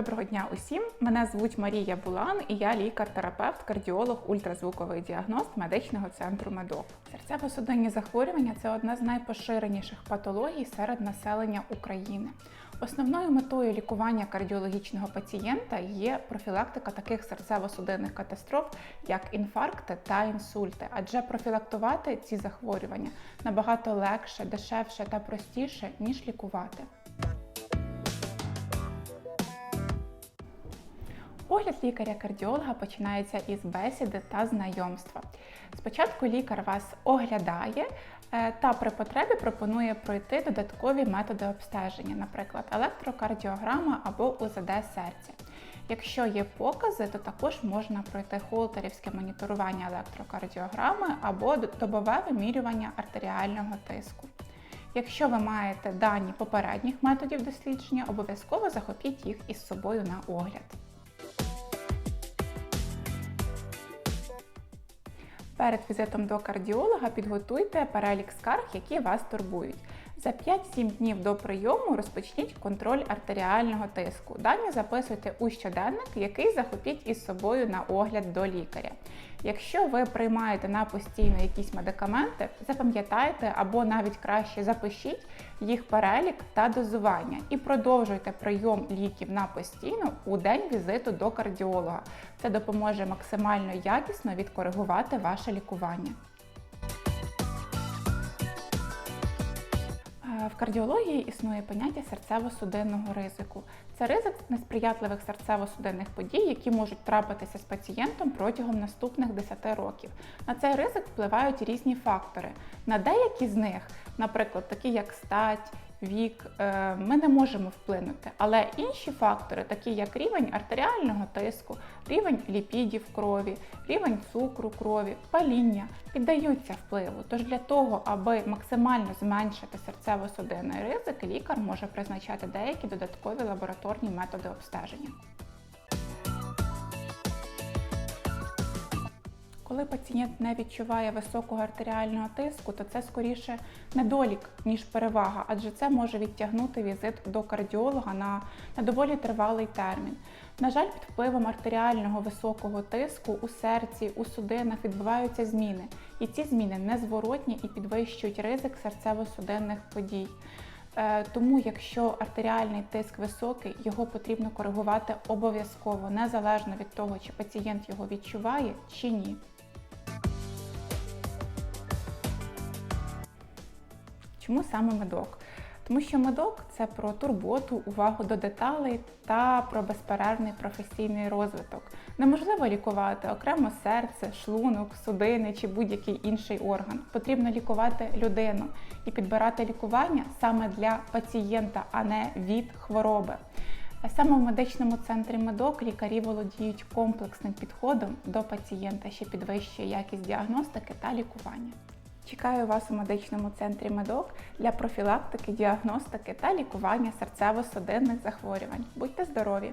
Доброго дня усім! Мене звуть Марія Булан і я лікар-терапевт, кардіолог, ультразвуковий діагност медичного центру Медок. Серцево-судинні захворювання це одна з найпоширеніших патологій серед населення України. Основною метою лікування кардіологічного пацієнта є профілактика таких серцево-судинних катастроф, як інфаркти та інсульти, адже профілактувати ці захворювання набагато легше, дешевше та простіше ніж лікувати. Огляд лікаря-кардіолога починається із бесіди та знайомства. Спочатку лікар вас оглядає е, та при потребі пропонує пройти додаткові методи обстеження, наприклад, електрокардіограма або УЗД серця. Якщо є покази, то також можна пройти холтерівське моніторування електрокардіограми або добове вимірювання артеріального тиску. Якщо ви маєте дані попередніх методів дослідження, обов'язково захопіть їх із собою на огляд. Перед візитом до кардіолога підготуйте перелік скарг, які вас турбують. За 5-7 днів до прийому розпочніть контроль артеріального тиску. Дані записуйте у щоденник, який захопіть із собою на огляд до лікаря. Якщо ви приймаєте на постійно якісь медикаменти, запам'ятайте або навіть краще запишіть їх перелік та дозування і продовжуйте прийом ліків на постійно у день візиту до кардіолога. Це допоможе максимально якісно відкоригувати ваше лікування. В кардіології існує поняття серцево-судинного ризику. Це ризик несприятливих серцево-судинних подій, які можуть трапитися з пацієнтом протягом наступних 10 років. На цей ризик впливають різні фактори. На деякі з них, наприклад, такі як стать, вік, е, ми не можемо вплинути. Але інші фактори, такі як рівень артеріального тиску, рівень ліпідів крові, рівень цукру крові, паління, піддаються впливу. Тож для того, аби максимально зменшити серцево-судинний ризик, лікар може призначати деякі додаткові лабораторні методи обстеження. Коли пацієнт не відчуває високого артеріального тиску, то це скоріше недолік, ніж перевага, адже це може відтягнути візит до кардіолога на, на доволі тривалий термін. На жаль, під впливом артеріального високого тиску у серці, у судинах відбуваються зміни, і ці зміни незворотні і підвищують ризик серцево-судинних подій. Е, тому, якщо артеріальний тиск високий, його потрібно коригувати обов'язково, незалежно від того, чи пацієнт його відчуває чи ні. Чому саме медок? Тому що медок це про турботу, увагу до деталей та про безперервний професійний розвиток. Неможливо лікувати окремо серце, шлунок, судини чи будь-який інший орган. Потрібно лікувати людину і підбирати лікування саме для пацієнта, а не від хвороби. Саме в медичному центрі медок лікарі володіють комплексним підходом до пацієнта, що підвищує якість діагностики та лікування. Чекаю вас у медичному центрі медок для профілактики, діагностики та лікування серцево-судинних захворювань. Будьте здорові!